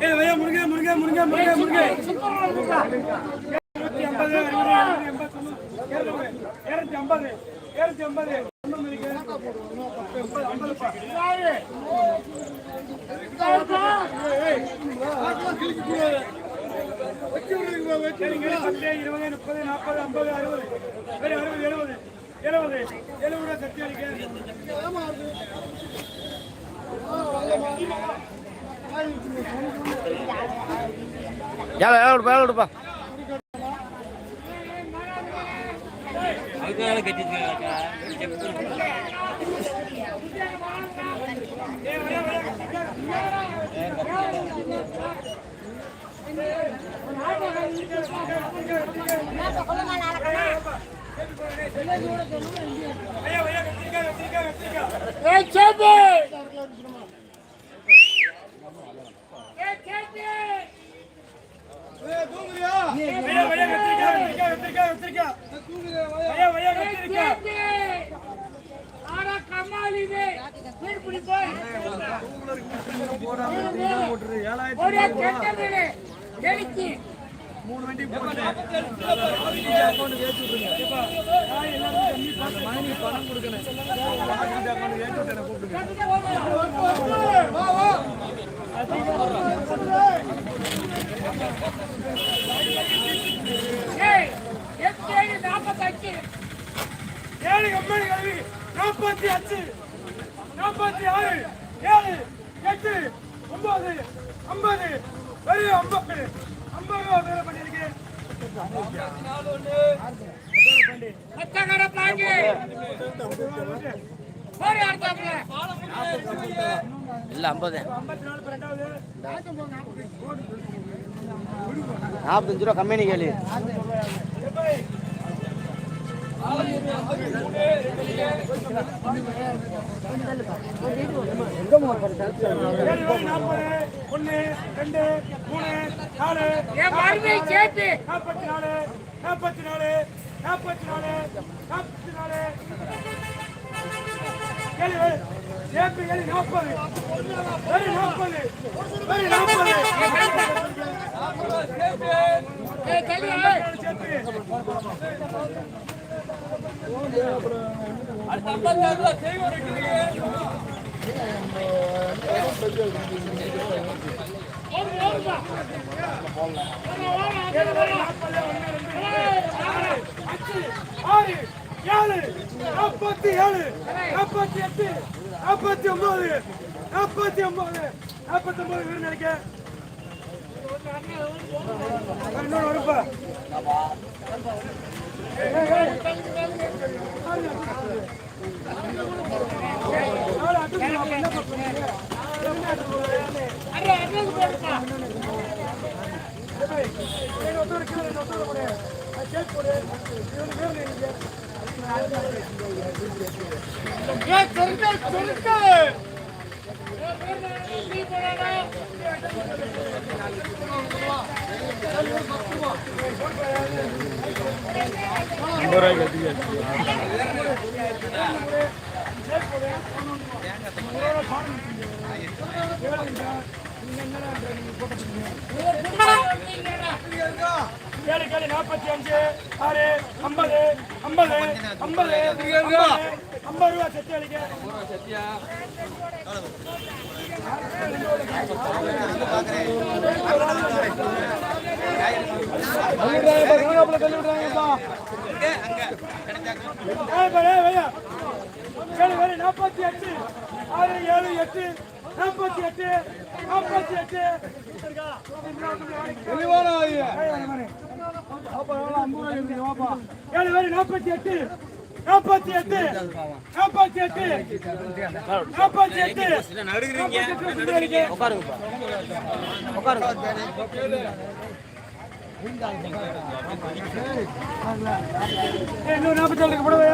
ஏய் வையா முருகே முருகே முருகே முருகே முருகே இருநூத்தி ஐம்பது இருநூத்தி ஐம்பது இருநூத்தி ஐம்பது இருபது முப்பது நாற்பது ஐம்பது அறுபது அறுபது எழுபது எழுபது எழுபது சக்தி அளிக்க ஏழை ஏழை விடுப்பா ஏழை விடுப்பா. ஐயா ஐயா கத்திரிக்காய் கத்திரிக்காய் கத்திரிக்காய் ஐயா ஐயா கத்திரிக்காய் கத்திரிக்காய் ஐயா ஐயா கத்திரிக்காய் மூணு வண்டி போட்டு பணம் கொடுக்கணும். கூப்பிடுங்க ஏழு கம்பெனி கல்வி நாற்பத்தி அஞ்சு நாற்பத்தி ஆறு ஏழு எட்டு ஒன்பது ஐம்பது பெரிய ஐம்பது. ஐம்பது ரூபா வேலை பண்ணியிருக்கேன். இல்லை ஐம்பது. நாற்பத்தஞ்சு ரூபா கம்பெனி கேளு. ஏழு ரூபாய் நாற்பது ஒன்று ரெண்டு மூணு நாலு நாற்பத்தி நாலு நாற்பத்தி நாலு நாற்பத்தி நாலு நாற்பத்தி நாலு ஏழு ஏழு ஏழு நாற்பது ஏழு நாற்பது ஏழு நாற்பது அஞ்சு ஆறு ஏழு நாற்பத்தி ஏழு நாற்பத்தி எட்டு நாற்பத்தி ஒன்பது நாற்பத்தி ஒன்பது நாற்பத்தி ஒன்பது வீடு நினைக்க இன்னொரு வருப்பா நாலு அட்ரஸ் என்ன பண்ணுறீங்க ஏழு கேளு நாற்பத்தி அஞ்சு ஆறு ஐம்பது ஐம்பது ஐம்பது ஐம்பது ரூபா செத்து அளிக்க ஏழு நாற்பத்தி எட்டு ஆறு ஏழு எட்டு நாற்பத்தி எட்டு நாற்பத்தி எட்டு ஏழு வேறு நாற்பத்தி எட்டு நாற்பத்தி எட்டு நாற்பத்தி எட்டு நாற்பத்தி எட்டு உட்காருங்கப்பா. உட்காருங்க இன்னும் நாற்பத்தி ஏழு போடுவா